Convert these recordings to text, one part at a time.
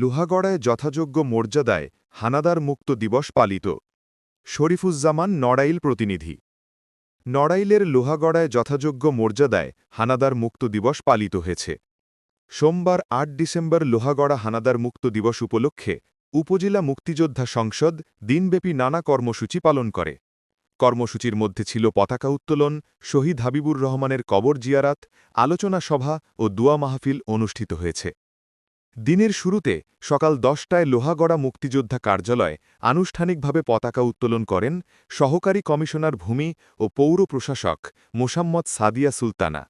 লোহাগড়ায় যথাযোগ্য মর্যাদায় হানাদার মুক্ত দিবস পালিত। শরীফুজ্জামান নড়াইল প্রতিনিধি। নড়াইলের লোহাগড়ায় যথাযোগ্য মর্যাদায় হানাদার মুক্ত দিবস পালিত হয়েছে। সোমবার আট ডিসেম্বর লোহাগড়া হানাদার মুক্ত দিবস উপলক্ষে উপজেলা মুক্তিযোদ্ধা সংসদ দিনব্যাপী নানা কর্মসূচি পালন করে। কর্মসূচির মধ্যে ছিল পতাকা উত্তোলন, শহীদ হাবিবুর রহমানের কবর জিয়ারাত, আলোচনা সভা ও দুয়া মাহফিল অনুষ্ঠিত হয়েছে। দিনের শুরুতে সকাল দশটায় লোহাগড়া মুক্তিযোদ্ধা কার্যালয় আনুষ্ঠানিকভাবে পতাকা উত্তোলন করেন সহকারী কমিশনার ভূমি ও পৌর প্রশাসক মোসাম্মদ সাদিয়া সুলতানা।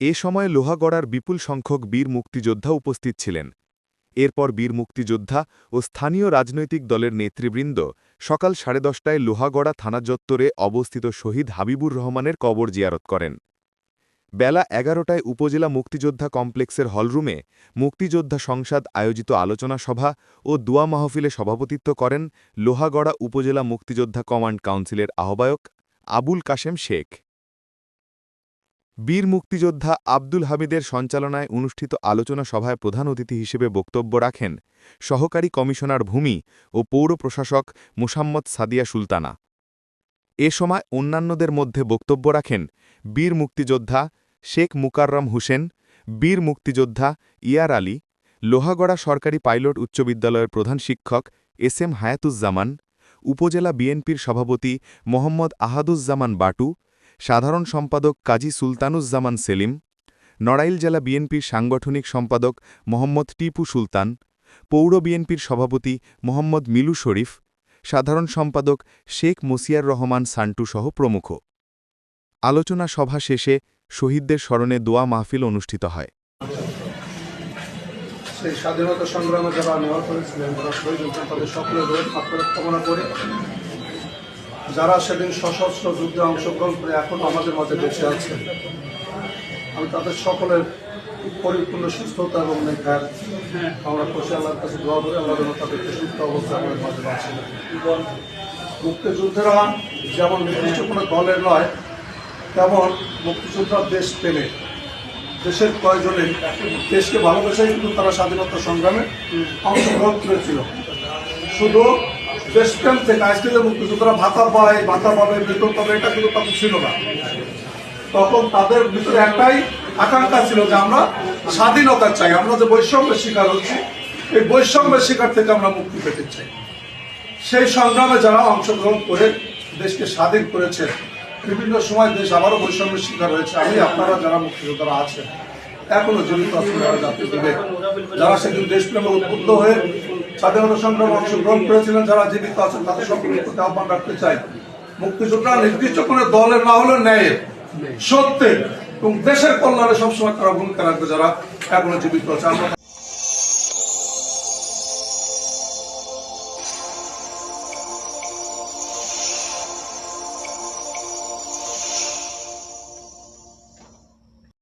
এ সময় লোহাগড়ার বিপুল সংখ্যক বীর মুক্তিযোদ্ধা উপস্থিত ছিলেন। এরপর বীর মুক্তিযোদ্ধা ও স্থানীয় রাজনৈতিক দলের নেতৃবৃন্দ সকাল সাড়ে দশটায় লোহাগড়া থানা চত্বরে অবস্থিত শহীদ হাবিবুর রহমানের কবর জিয়ারত করেন। বেলা এগারোটায় উপজেলা মুক্তিযোদ্ধা কমপ্লেক্সের হলরুমে মুক্তিযোদ্ধা সংসদ আয়োজিত আলোচনা সভা ও দুয়া মাহফিলে সভাপতিত্ব করেন লোহাগড়া উপজেলা মুক্তিযোদ্ধা কমান্ড কাউন্সিলের আহ্বায়ক আবুল কাশেম শেখ। বীর মুক্তিযোদ্ধা আব্দুল হামিদের সঞ্চালনায় অনুষ্ঠিত আলোচনা সভায় প্রধান অতিথি হিসেবে বক্তব্য রাখেন সহকারী কমিশনার ভূমি ও পৌর প্রশাসক মুসাম্মদ সাদিয়া সুলতানা। এ সময় অন্যান্যদের মধ্যে বক্তব্য রাখেন বীর মুক্তিযোদ্ধা শেখ মুকাররম হোসেন, বীর মুক্তিযোদ্ধা ইয়ার আলী, লোহাগড়া সরকারি পাইলট উচ্চ বিদ্যালয়ের প্রধান শিক্ষক এস এম হায়াতুজ্জামান, উপজেলা বিএনপির সভাপতি মোহাম্মদ আহাদুজ্জামান বাটু, সাধারণ সম্পাদক কাজী সুলতানুজ্জামান সেলিম, নড়াইল জেলা বিএনপির সাংগঠনিক সম্পাদক মোহাম্মদ টিপু সুলতান, পৌর বিএনপির সভাপতি মোহাম্মদ মিলু শরীফ, সাধারণ সম্পাদক শেখ মুসিয়ার রহমান সান্টু সহ প্রমুখ। আলোচনা সভা শেষে শহীদদের স্মরণে দোয়া মাহফিল অনুষ্ঠিত হয় স্বাধীনতা সংগ্রামে যারা নেওয়া করেছিলেন, যারা শহীদ হয়েছেন, তাদের সকলের আত্মরক্ষা কামনা করে যারা সেদিন সশস্ত্র যুদ্ধে অংশগ্রহণ করে এখন আমাদের মাঝে বেঁচে আছেন আমি তাদের সকলের পরিপূর্ণ সুস্থতা এবং নেখার আমরা খুশি আল্লাহর কাছে দোয়া করি আল্লাহ তাদেরকে সুস্থ অবস্থায় আমাদের মাঝে রাখেন। মুক্তিযোদ্ধারা যেমন নির্দিষ্ট কোনো দলের নয় তেমন মুক্তিযোদ্ধা দেশ প্রেমে দেশের প্রয়োজনে দেশকে ভালোবেসেই কিন্তু তারা স্বাধীনতা সংগ্রামে অংশগ্রহণ করেছিল। শুধু দেশপ্রেম থেকে আজকে যে মুক্তিযোদ্ধারা ভাতা পায় ভাতা পাবে বেতন পাবে এটা কিন্তু তাদের ছিল না। তখন তাদের ভিতরে একটাই আকাঙ্ক্ষা ছিল যে আমরা স্বাধীনতা চাই, আমরা যে বৈষম্যের শিকার হচ্ছি, এই বৈষম্যের শিকার থেকে আমরা মুক্তি পেতে চাই। সেই সংগ্রামে যারা অংশগ্রহণ করে দেশকে স্বাধীন করেছেন বিভিন্ন সময় দেশ আবারও বৈষম্যের শিকার হয়েছে। আমি, আপনারা যারা মুক্তিযোদ্ধারা আছেন, এখনও জীবিত আছেন যারা জাতীয় বিবেক যারা সেদিন দেশপ্রেমে উদ্বুদ্ধ হয়ে স্বাধীনতা সংগ্রামে অংশগ্রহণ করেছিলেন, যারা জীবিত আছেন, তাদের সকলের প্রতি আহ্বান রাখতে চাই। মুক্তিযোদ্ধারা নির্দিষ্ট কোনো দলের না হলে ন্যায়ের, সত্যের এবং দেশের কল্যাণে সবসময় তারা ভূমিকা রাখবে যারা এখনও জীবিত আছে। আমরা